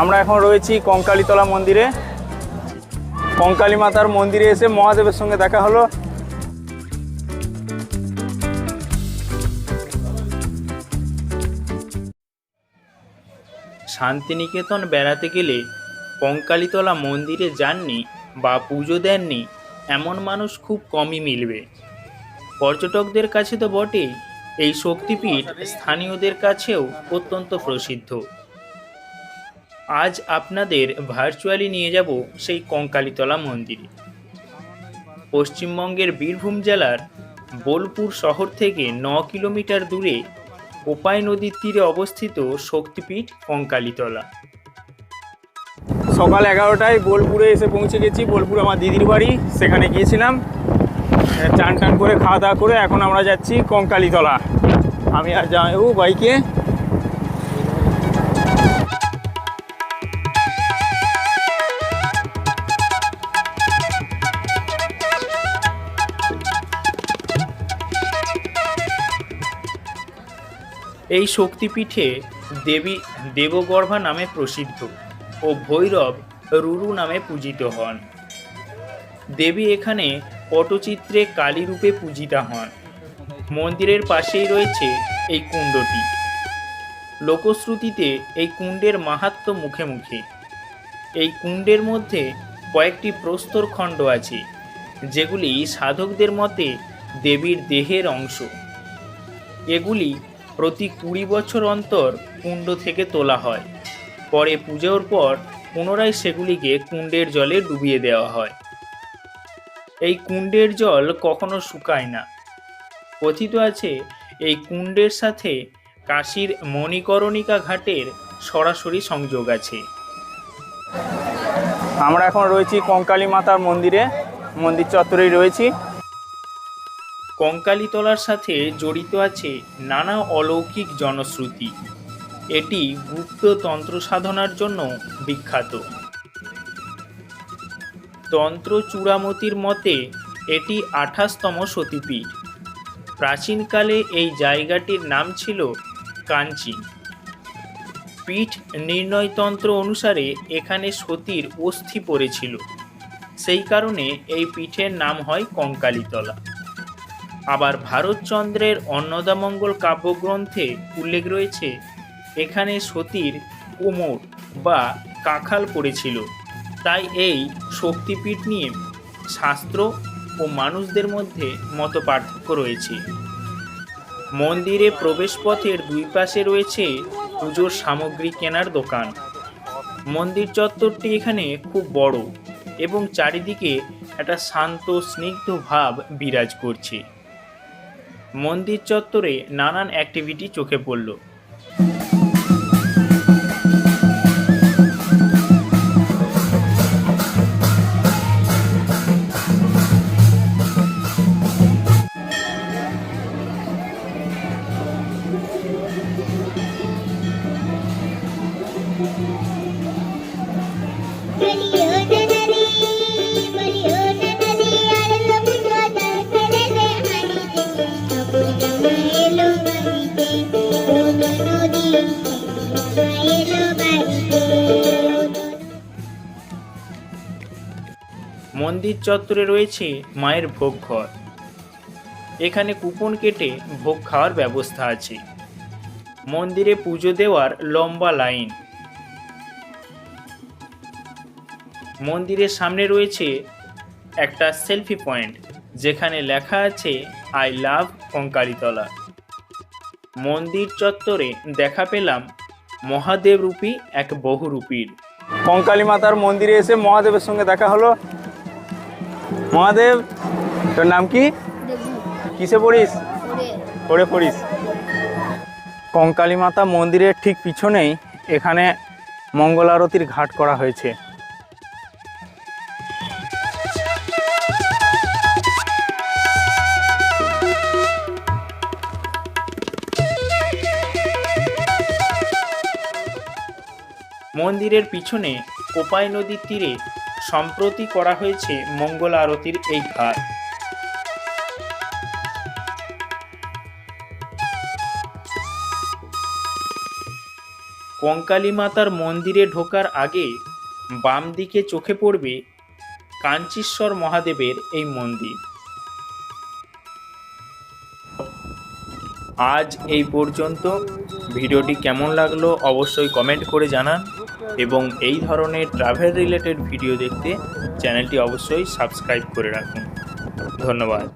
আমরা এখন রয়েছি কঙ্কালীতলা মন্দিরে। কঙ্কালী মাতার মন্দিরে এসে মহাদেবের সঙ্গে দেখা হলো। শান্তিনিকেতন বেড়াতে গেলে কঙ্কালীতলা মন্দিরে যাননি বা পুজো দেননি এমন মানুষ খুব কমই মিলবে। পর্যটকদের কাছে তো বটেই, এই শক্তিপীঠ স্থানীয়দের কাছেও অত্যন্ত প্রসিদ্ধ। আজ আপনাদের ভার্চুয়ালি নিয়ে যাব সেই কঙ্কালীতলা মন্দিরে। পশ্চিমবঙ্গের বীরভূম জেলার বোলপুর শহর থেকে ন কিলোমিটার দূরে কোপাই নদীর তীরে অবস্থিত শক্তিপীঠ কঙ্কালীতলা। সকাল এগারোটায় বোলপুরে এসে পৌঁছে গেছি। বোলপুর আমার দিদির বাড়ি সেখানে গিয়েছিলাম। এ, চান টান করে খাওয়া দাওয়া করে এখন আমরা যাচ্ছি কঙ্কালীতলা। আমি আর যাব বাইকে এই শক্তিপীঠে দেবী দেবগর্ভা নামে প্রসিদ্ধ ও ভৈরব রুরু নামে পূজিত হন। দেবী এখানে পটচিত্রে কালী রূপে পূজিতা হন। মন্দিরের পাশেই রয়েছে এই কুণ্ডটি। লোকশ্রুতিতে এই কুণ্ডের মাহাত্ম্য মুখে মুখে। এই কুণ্ডের মধ্যে কয়েকটি প্রস্তর খণ্ড আছে, যেগুলি সাধকদের মতে দেবীর দেহের অংশ। এগুলি প্রতি কুড়ি বছর অন্তর কুণ্ড থেকে তোলা হয়। পরে পুজোর পর পুনরায় সেগুলিকে কুণ্ডের জলে ডুবিয়ে দেওয়া হয়। এই কুণ্ডের জল কখনো শুকায় না। কথিত আছে, এই কুণ্ডের সাথে কাশীর মণিকরণিকা ঘাটের সরাসরি সংযোগ আছে। আমরা এখন রয়েছি কঙ্কালী মাতার মন্দিরে। মন্দির চত্বরেই রয়েছি। কঙ্কালীতলার সাথে জড়িত আছে নানা অলৌকিক জনশ্রুতি। এটি গুপ্ত তন্ত্র সাধনার জন্য বিখ্যাত। তন্ত্র চূড়ামতির মতে, এটি আঠাশতম সতীপীঠ। প্রাচীনকালে এই জায়গাটির নাম ছিল কাঞ্চি। পীঠ নির্ণয়তন্ত্র অনুসারে এখানে সতীর অস্থি পড়েছিল। সেই কারণে এই পীঠের নাম হয় কঙ্কালীতলা। আবার ভারতচন্দ্রের অন্নদামঙ্গল কাব্যগ্রন্থে উল্লেখ রয়েছে, এখানে সতীর কোমর বা কাখাল পড়েছিল। তাই এই শক্তিপীঠ নিয়ে শাস্ত্র ও মানুষদের মধ্যে মত পার্থক্য রয়েছে। মন্দিরে প্রবেশপথের দুই পাশে রয়েছে পুজোর সামগ্রী কেনার দোকান। মন্দির চত্বরটি এখানে খুব বড় এবং চারিদিকে একটা শান্ত, স্নিগ্ধ ভাব বিরাজ করছে। মন্দির চত্বরে নানান অ্যাক্টিভিটি চোখে পড়ল। মন্দির চত্বরে রয়েছে মায়ের ভোগ ঘর এখানে কুপন কেটে ভোগ খাওয়ার ব্যবস্থা আছে। মন্দিরে পুজো দেওয়ার লম্বা লাইন। মন্দিরের সামনে রয়েছে একটা সেলফি পয়েন্ট, যেখানে লেখা আছে, আই লাভ কঙ্কালীতলা মন্দির চত্বরে দেখা পেলাম মহাদেব রূপী এক বহুরূপীর। কঙ্কালী মাতার মন্দিরে এসে মহাদেবের সঙ্গে দেখা হলো। মহাদেব তোর নাম কি? কিসে পড়িস? পড়ে। পড়িস। কঙ্কালী মাতা মন্দিরের ঠিক পিছনেই এখানে মঙ্গল আরতির ঘাট করা হয়েছে। মন্দিরের পিছনে কোপাই নদীর তীরে সম্প্রতি করা হয়েছে মঙ্গল আরতির এই ঘাট কঙ্কালী মাতার মন্দিরে ঢোকার আগে বাম দিকে চোখে পড়বে কাঞ্চীশ্বর মহাদেবের এই মন্দির। আজ এই পর্যন্ত। ভিডিওটি কেমন লাগল অবশ্যই কমেন্ট করে জানান। এবং এই ধরনের ট্রাভেল রিলেটেড ভিডিও দেখতে চ্যানেলটি অবশ্যই সাবস্ক্রাইব করে রাখুন। ধন্যবাদ।